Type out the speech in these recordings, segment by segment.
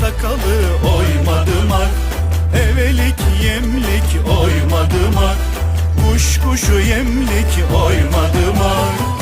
sakalı oymadımak Evelik yemlik oymadımak Kuş kuşu yemlik oymadımak Madımak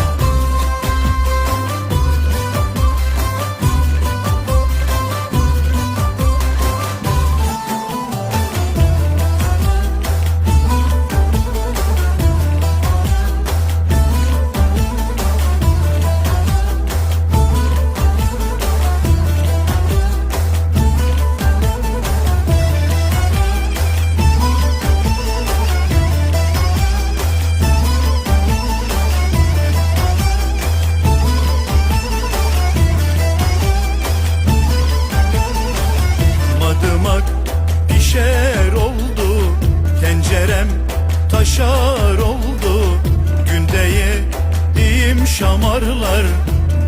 şamarlar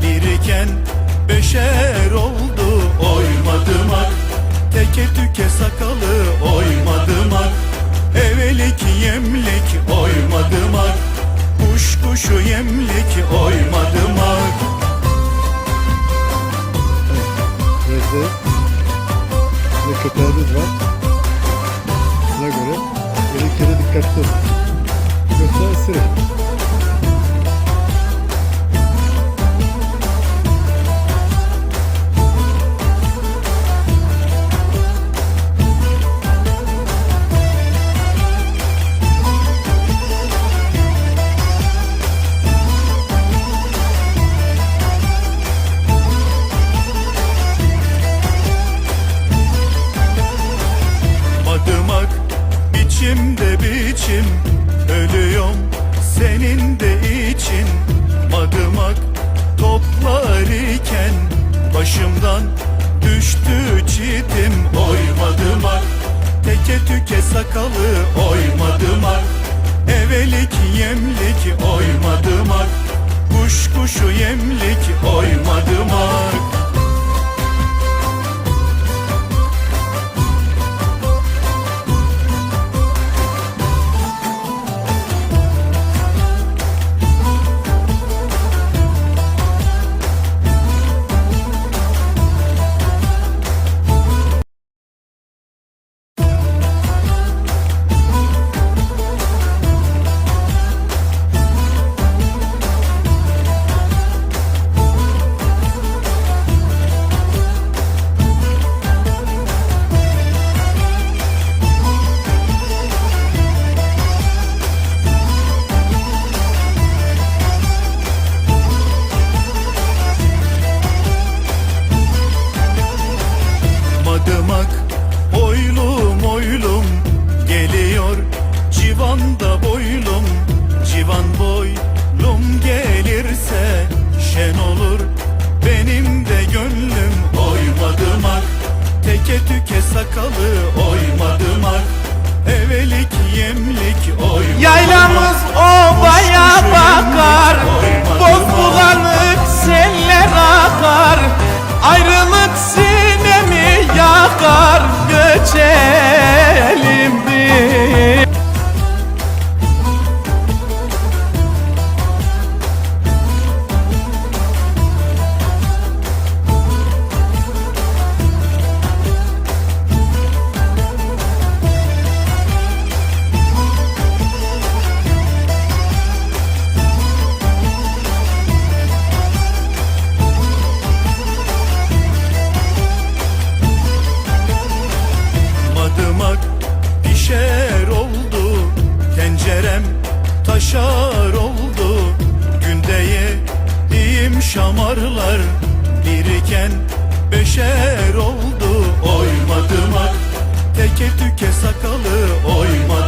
Biriken beşer oldu Oymadımak teke tüke sakalı Oymadımak evelik yemlik Oymadımak kuş kuşu yemlik Oymadımak Gözde ve köpeğimiz var. Buna göre gerekçede dikkatli olun. Yoksa ısırır. İçin Madımak toplar iken Başımdan düştü çitim. Oy madımak Teke tüke sakalı oy madımak boylum gelirse şen olur. Benim de gönlüm oymadımak Teke tüke sakalı oymadımak Evelik taşar oldu. Günde yediğim şamarlar Biriken beşer oldu. Oymadımak teke tüke sakalı Oymadımak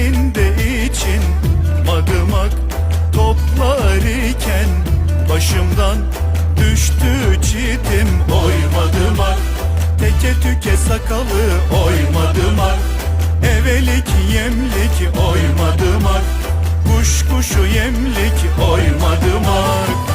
senin de için Madımak toplar iken Başımdan düştü çitim. Oy madımak Teke tüke sakalı oymadımak Evelik yemlik oymadımak Kuş kuşu yemlik oymadımak